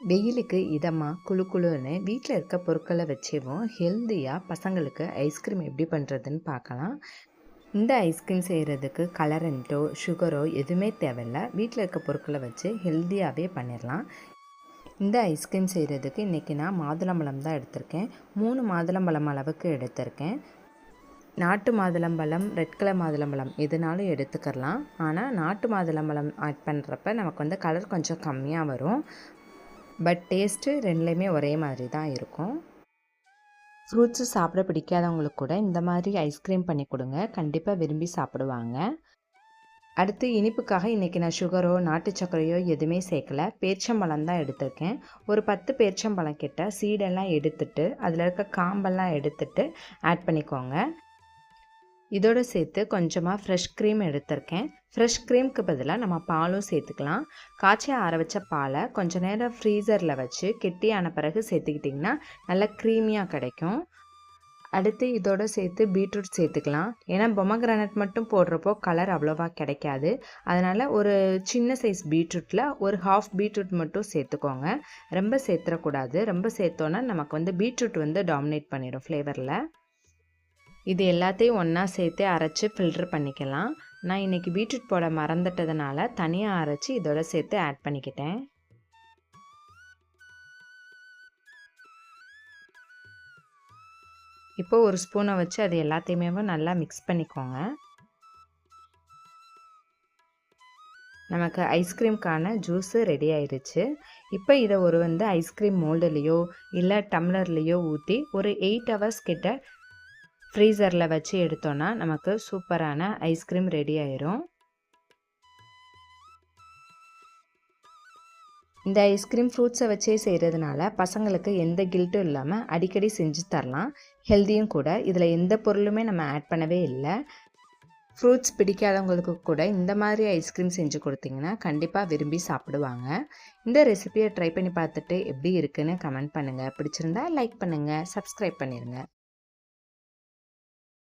வெயிலுக்கு இதமாக குளு குளுன்னு வீட்டில் இருக்க பொருட்களை வச்சேவும் ஹெல்த்தியாக பசங்களுக்கு ஐஸ்கிரீம் எப்படி பண்ணுறதுன்னு பார்க்கலாம். இந்த ஐஸ்கிரீம் செய்கிறதுக்கு கலரண்ட்டோ சுகரோ எதுவுமே தேவையில்ல. வீட்டில் இருக்க பொருட்களை வச்சு ஹெல்த்தியாகவே பண்ணிடலாம் இந்த ஐஸ்கிரீம் செய்கிறதுக்கு இன்றைக்கி நான் மாதுளம்பழம் தான் எடுத்திருக்கேன். மூணு மாதுளம்பழம் அளவுக்கு எடுத்திருக்கேன். நாட்டு மாதுளம்பழம் ரெட் கலர் மாதுளம்பழம் எதுனாலும் எடுத்துக்கலாம் ஆனால் நாட்டு மாதுளம்பழம் ஆட் பண்ணுறப்ப நமக்கு வந்து கலர் கொஞ்சம் கம்மியாக வரும். பட் டேஸ்ட்டு ரெண்டுலேயுமே ஒரே மாதிரி தான் இருக்கும். ஃப்ரூட்ஸு சாப்பிட பிடிக்காதவங்களுக்கு கூட இந்த மாதிரி ஐஸ்கிரீம் பண்ணி கொடுங்க. கண்டிப்பாக விரும்பி சாப்பிடுவாங்க. அடுத்து இனிப்புக்காக இன்றைக்கி நான் சுகரோ நாட்டு சர்க்கரையோ எதுவுமே சேர்க்கல. பேர்ச்சம்பழம் தான் எடுத்திருக்கேன். ஒரு பத்து பேர்ச்சம்பழம் கிட்ட சீடெல்லாம் எடுத்துட்டு அதில் இருக்க காம்பெல்லாம் எடுத்துட்டு ஆட் பண்ணிக்கோங்க. இதோடு சேர்த்து கொஞ்சமாக ஃப்ரெஷ் க்ரீம் எடுத்திருக்கேன். ஃப்ரெஷ் க்ரீம்க்கு பதிலாக நம்ம பாலும் சேர்த்துக்கலாம். காய்ச்சி ஆற வச்ச பாலை கொஞ்சம் நேரம் ஃப்ரீசரில் வச்சு கெட்டியான பிறகு சேர்த்துக்கிட்டிங்கன்னா நல்லா க்ரீமியாக கிடைக்கும். அடுத்து இதோட சேர்த்து பீட்ரூட் சேர்த்துக்கலாம். ஏன்னா பொமக்ரானட் மட்டும் போடுறப்போ கலர் அவ்வளோவா கிடைக்காது. அதனால் ஒரு சின்ன சைஸ் பீட்ரூட்டில் ஒரு ஹாஃப் பீட்ரூட் மட்டும் சேர்த்துக்கோங்க. ரொம்ப சேர்த்துடக்கூடாது ரொம்ப சேர்த்தோன்னா நமக்கு வந்து பீட்ரூட் வந்து டாமினேட் பண்ணிடும் ஃப்ளேவரில் இது எல்லாத்தையும் ஒன்றா சேர்த்து அரைச்சி ஃபில்ட்ரு பண்ணிக்கலாம். நான் இன்றைக்கி பீட்ரூட் போட மறந்துட்டதுனால தனியாக அரைச்சி இதோட சேர்த்து ஆட் பண்ணிக்கிட்டேன். இப்போ ஒரு ஸ்பூனை வச்சு அது எல்லாத்தையுமே நல்லா மிக்ஸ் பண்ணிக்கோங்க. நமக்கு ஐஸ்கிரீம்க்கான ஜூஸு ரெடி ஆயிடுச்சு இப்போ இதை ஒரு வந்து ஐஸ்கிரீம் மோல்டுலேயோ இல்லை டம்ளர்லேயோ ஊற்றி ஒரு எயிட் ஹவர்ஸ் கிட்ட ஃப்ரீசரில் வச்சு எடுத்தோன்னா நமக்கு சூப்பரான ஐஸ்கிரீம் ரெடி ஆயிரும். இந்த ஐஸ்கிரீம் ஃப்ரூட்ஸை வச்சே செய்கிறதுனால பசங்களுக்கு எந்த கில்ட்டும் இல்லாமல் அடிக்கடி செஞ்சு தரலாம். ஹெல்த்தியும் கூட. இதில் எந்த பொருளுமே நம்ம ஆட் பண்ணவே இல்லை. ஃப்ரூட்ஸ் பிடிக்காதவங்களுக்கு கூட இந்த மாதிரி ஐஸ்கிரீம் செஞ்சு கொடுத்தீங்கன்னா கண்டிப்பாக விரும்பி சாப்பிடுவாங்க. இந்த ரெசிபியை ட்ரை பண்ணி பார்த்துட்டு எப்படி இருக்குன்னு கமெண்ட் பண்ணுங்கள் பிடிச்சிருந்தா லைக் பண்ணுங்கள் சப்ஸ்கிரைப் பண்ணிடுங்க